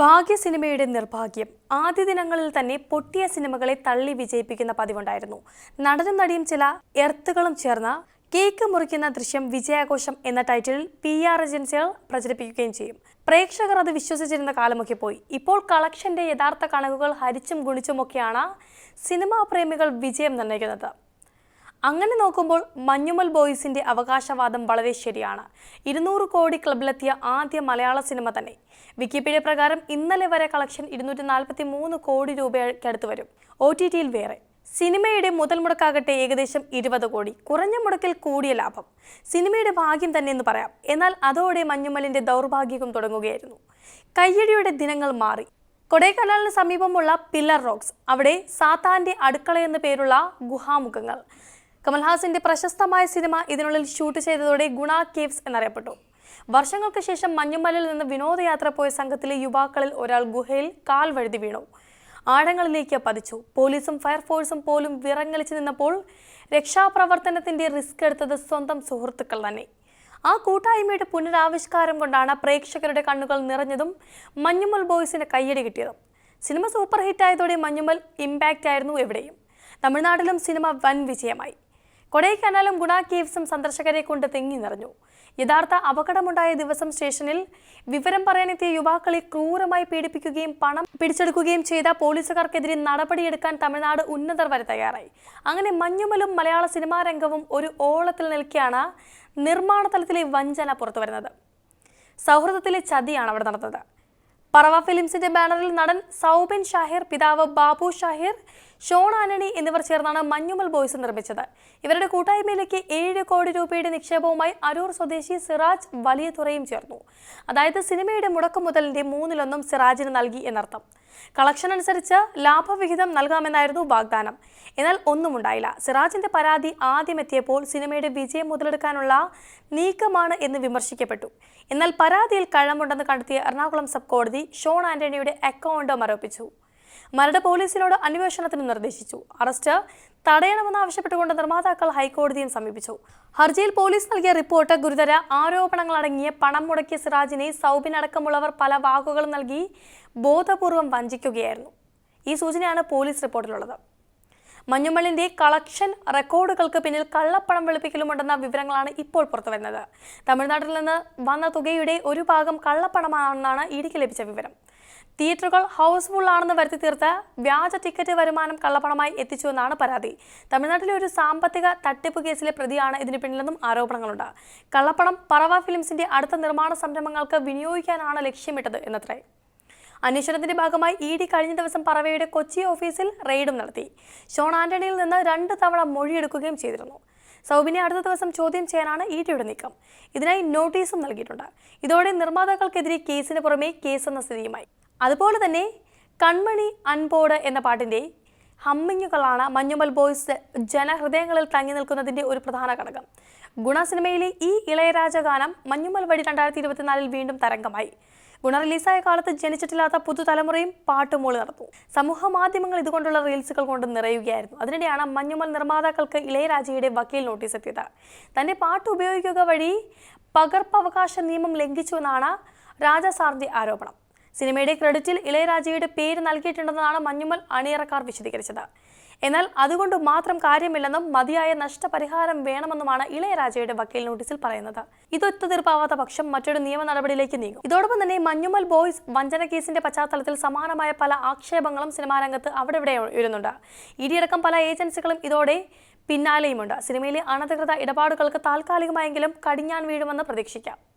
ഭാഗ്യ സിനിമയുടെ നിർഭാഗ്യം. ആദ്യ ദിനങ്ങളിൽ തന്നെ പൊട്ടിയ സിനിമകളെ തള്ളി വിജയിപ്പിക്കുന്ന പതിവുണ്ടായിരുന്നു. നടനും നടിയും ചില എർത്തുകളും ചേർന്ന കേക്ക് മുറിക്കുന്ന ദൃശ്യം വിജയാഘോഷം എന്ന ടൈറ്റിലിൽ പി ആർ ഏജൻസികൾ പ്രചരിപ്പിക്കുകയും ചെയ്യും. പ്രേക്ഷകർ അത് വിശ്വസിച്ചിരുന്ന കാലമൊക്കെ പോയി. ഇപ്പോൾ കളക്ഷന്റെ യഥാർത്ഥ കണക്കുകൾ ഹരിച്ചും ഗുണിച്ചുമൊക്കെയാണ് സിനിമാ പ്രേമികൾ വിജയം നിർണയിക്കുന്നത്. അങ്ങനെ നോക്കുമ്പോൾ മഞ്ഞുമൽ ബോയ്സിന്റെ അവകാശവാദം വളരെ ശരിയാണ്. ഇരുന്നൂറ് കോടി ക്ലബിലെത്തിയ ആദ്യ മലയാള സിനിമ തന്നെ. വിക്കിപീഡിയ പ്രകാരം ഇന്നലെ വരെ കളക്ഷൻ ഇരുന്നൂറ്റി നാൽപ്പത്തി മൂന്ന് കോടി രൂപയ്ക്കടുത്ത് വരും. ഒ ടി ടിയിൽ വേറെ. സിനിമയുടെ മുതൽ മുടക്കാകട്ടെ ഏകദേശം ഇരുപത് കോടി. കുറഞ്ഞ മുടക്കിൽ കൂടിയ ലാഭം. സിനിമയുടെ ഭാഗ്യം തന്നെ എന്ന് പറയാം. എന്നാൽ അതോടെ മഞ്ഞുമലിന്റെ ദൗർഭാഗ്യവും തുടങ്ങുകയായിരുന്നു. കയ്യടിയുടെ ദിനങ്ങൾ മാറി. കൊടൈക്കനാലിന് സമീപമുള്ള പില്ലർ റോക്സ്. അവിടെ സാത്താന്റെ അടുക്കള എന്ന പേരുള്ള ഗുഹാമുഖങ്ങൾ. കമൽഹാസന്റെ പ്രശസ്തമായ സിനിമ ഇതിനുള്ളിൽ ഷൂട്ട് ചെയ്തതോടെ ഗുണ കേവ്സ് എന്നറിയപ്പെട്ടു. വർഷങ്ങൾക്ക് ശേഷം മഞ്ഞുമലയിൽ നിന്ന് വിനോദയാത്ര പോയ സംഘത്തിലെ യുവാക്കളിൽ ഒരാൾ ഗുഹയിൽ കാൽ വഴുതി വീണു. ആഴങ്ങളിലേക്ക് പതിച്ചു. പോലീസും ഫയർഫോഴ്സും പോലും വിറങ്ങലിച്ചു നിന്നപ്പോൾ രക്ഷാപ്രവർത്തനത്തിന്റെ റിസ്ക് എടുത്തത് സ്വന്തം സുഹൃത്തുക്കൾ തന്നെ. ആ കൂട്ടായ്മയുടെ പുനരാവിഷ്കാരം കൊണ്ടാണ് പ്രേക്ഷകരുടെ കണ്ണുകൾ നിറഞ്ഞതും മഞ്ഞുമൽ ബോയ്സിന് കയ്യടി കിട്ടിയതും. സിനിമ സൂപ്പർ ഹിറ്റായതോടെ മഞ്ഞുമൽ ഇമ്പാക്റ്റ് ആയിരുന്നു എവിടെയും. തമിഴ്നാട്ടിലും സിനിമ വൻ വിജയമായി. കൊടൈക്കനാലും ഗുണ കേവ്സും സന്ദർശകരെ കൊണ്ട് തെങ്ങി നിറഞ്ഞു. യഥാർത്ഥ അപകടമുണ്ടായ ദിവസം സ്റ്റേഷനിൽ വിവരം പറയാനെത്തിയ യുവാക്കളെ ക്രൂരമായി പീഡിപ്പിക്കുകയും പണം പിടിച്ചെടുക്കുകയും ചെയ്ത പോലീസുകാർക്കെതിരെ നടപടിയെടുക്കാൻ തമിഴ്നാട് ഉന്നതർ വരെ തയ്യാറായി. അങ്ങനെ മഞ്ഞുമലും മലയാള സിനിമാ രംഗവും ഒരു ഓളത്തിൽ നിൽക്കെയാണ് നിർമ്മാണ തലത്തിലെ വഞ്ചന പുറത്തുവരുന്നത്. സൗഹൃദത്തിലെ ചതിയാണ് അവിടെ നടന്നത്. പറവ ഫിലിംസിന്റെ ബാനറിൽ നടൻ സൗബിൻ ഷാഹിർ പിതാവ് ബാബു ഷാഹിർ ഷോൺ ആന്റണി എന്നിവർ ചേർന്നാണ് മഞ്ഞുമൽ ബോയ്സ് നിർമ്മിച്ചത്. ഇവരുടെ കൂട്ടായ്മയിലേക്ക് ഏഴ് കോടി രൂപയുടെ നിക്ഷേപവുമായി അരൂർ സ്വദേശി സിറാജ് വലിയ തുറയും ചേർന്നു. അതായത് സിനിമയുടെ മുടക്കം മുതലിന്റെ മൂന്നിലൊന്നും സിറാജിന് നൽകി എന്നർത്ഥം. കളക്ഷൻ അനുസരിച്ച് ലാഭവിഹിതം നൽകാമെന്നായിരുന്നു വാഗ്ദാനം. എന്നാൽ ഒന്നുമുണ്ടായില്ല. സിറാജിന്റെ പരാതി ആദ്യം എത്തിയപ്പോൾ സിനിമയുടെ വിജയം മുതലെടുക്കാനുള്ള നീക്കമാണ് എന്ന് വിമർശിക്കപ്പെട്ടു. എന്നാൽ പരാതിയിൽ കഴമുണ്ടെന്ന് കണ്ടെത്തിയ എറണാകുളം സബ് കോടതി ഷോൺ ആന്റണിയുടെ അക്കൗണ്ട് മരവിപ്പിച്ചു മരട് പോലീസിനോട് അന്വേഷണത്തിന് നിർദ്ദേശിച്ചു. അറസ്റ്റ് തടയണമെന്ന് ആവശ്യപ്പെട്ടുകൊണ്ട് നിർമ്മാതാക്കൾ ഹൈക്കോടതിയെ സമീപിച്ചു. ഹർജിയിൽ പോലീസ് നൽകിയ റിപ്പോർട്ട് ഗുരുതര ആരോപണങ്ങളടങ്ങിയ പണം മുടക്കിയ സിറാജിനെ സൗബിനടക്കമുള്ളവർ പല വാക്കുകളും നൽകി ബോധപൂർവം വഞ്ചിക്കുകയായിരുന്നു. ഈ സൂചനയാണ് പോലീസ് റിപ്പോർട്ടിലുള്ളത്. മഞ്ഞുമലിന്റെ കളക്ഷൻ റെക്കോർഡുകൾക്ക് പിന്നിൽ കള്ളപ്പണം വെളുപ്പിക്കലുമുണ്ടെന്ന വിവരങ്ങളാണ് ഇപ്പോൾ പുറത്തുവരുന്നത്. തമിഴ്നാട്ടിൽ നിന്ന് വന്ന തുകയുടെ ഒരു ഭാഗം കള്ളപ്പണമാണെന്നാണ് ഇടിക്ക് ലഭിച്ച വിവരം. തിയേറ്ററുകൾ ഹൗസ്ഫുൾ ആണെന്ന് വരുത്തി തീർത്ത് വ്യാജ ടിക്കറ്റ് വരുമാനം കള്ളപ്പണമായി എത്തിച്ചുവെന്നാണ് പരാതി. തമിഴ്നാട്ടിലെ ഒരു സാമ്പത്തിക തട്ടിപ്പ് കേസിലെ പ്രതിയാണ് ഇതിന് പിന്നിലെന്നും ആരോപണങ്ങളുണ്ട്. കള്ളപ്പണം പറവ ഫിലിംസിന്റെ അടുത്ത നിർമ്മാണ സംരംഭങ്ങൾക്ക് വിനിയോഗിക്കാനാണ് ലക്ഷ്യമിട്ടത് എന്നത്രേ. അന്വേഷണത്തിന്റെ ഭാഗമായി ഇ ഡി കഴിഞ്ഞ ദിവസം പറവയുടെ കൊച്ചി ഓഫീസിൽ റെയ്ഡും നടത്തി. ഷോൺ ആന്റണിയിൽ നിന്ന് രണ്ട് തവണ മൊഴിയെടുക്കുകയും ചെയ്തിരുന്നു. സൗബിനെ അടുത്ത ദിവസം ചോദ്യം ചെയ്യാനാണ് ഇ ഡിയുടെ നീക്കം. ഇതിനായി നോട്ടീസും നൽകിയിട്ടുണ്ട്. ഇതോടെ നിർമ്മാതാക്കൾക്കെതിരെ കേസിന് പുറമെ കേസെന്ന സ്ഥിതിയുമായി. അതുപോലെ തന്നെ കൺമണി അൻപോട് എന്ന പാട്ടിന്റെ ഹമ്മിങ്ങുകളാണ് മഞ്ഞുമൽ ബോയ്സ് ജനഹൃദയങ്ങളിൽ തങ്ങി നിൽക്കുന്നതിന്റെ ഒരു പ്രധാന ഘടകം. ഗുണ സിനിമയിലെ ഈ ഇളയരാജ ഗാനം മഞ്ഞുമൽ വഴി രണ്ടായിരത്തി ഇരുപത്തിനാലിൽ വീണ്ടും തരംഗമായി. ഗുണ റിലീസായ കാലത്ത് ജനിച്ചിട്ടില്ലാത്ത പുതുതലമുറയും പാട്ടുമൂളി നടന്നു സമൂഹ മാധ്യമങ്ങൾ ഇതുകൊണ്ടുള്ള റീൽസുകൾ കൊണ്ട് നിറയുകയായിരുന്നു. അതിനിടെയാണ് മഞ്ഞുമൽ നിർമ്മാതാക്കൾക്ക് ഇളയരാജയുടെ വക്കീൽ നോട്ടീസ് എത്തിയത്. തന്റെ പാട്ട് ഉപയോഗിക്കുക വഴി പകർപ്പവകാശ നിയമം ലംഘിച്ചുവെന്നാണ് രാജ സാറിന്റെ ആരോപണം. സിനിമയുടെ ക്രെഡിറ്റിൽ ഇളയരാജയുടെ പേര് നൽകിയിട്ടുണ്ടെന്നാണ് മഞ്ഞുമൽ അണിയറക്കാർ വിശദീകരിച്ചത്. എന്നാൽ അതുകൊണ്ട് മാത്രം കാര്യമില്ലെന്നും മതിയായ നഷ്ടപരിഹാരം വേണമെന്നുമാണ് ഇളയരാജയുടെ വക്കീൽ നോട്ടീസിൽ പറയുന്നത്. ഇതൊത്തുതീർപ്പാവാത്ത പക്ഷം മറ്റൊരു നിയമ നടപടിയിലേക്ക് നീങ്ങും. ഇതോടൊപ്പം തന്നെ മഞ്ഞുമൽ ബോയ്സ് വഞ്ചന കേസിന്റെ പശ്ചാത്തലത്തിൽ സമാനമായ പല ആക്ഷേപങ്ങളും സിനിമാ രംഗത്ത് അവിടെ ഇവിടെ ഉയരുന്നുണ്ട്. ഇടിയടക്കം പല ഏജൻസികളും ഇതോടെ പിന്നാലെയുമുണ്ട്. സിനിമയിലെ അനധികൃത ഇടപാടുകൾക്ക് താൽക്കാലികമായെങ്കിലും കടിഞ്ഞാൻ വീഴുമെന്ന് പ്രതീക്ഷിക്കാം.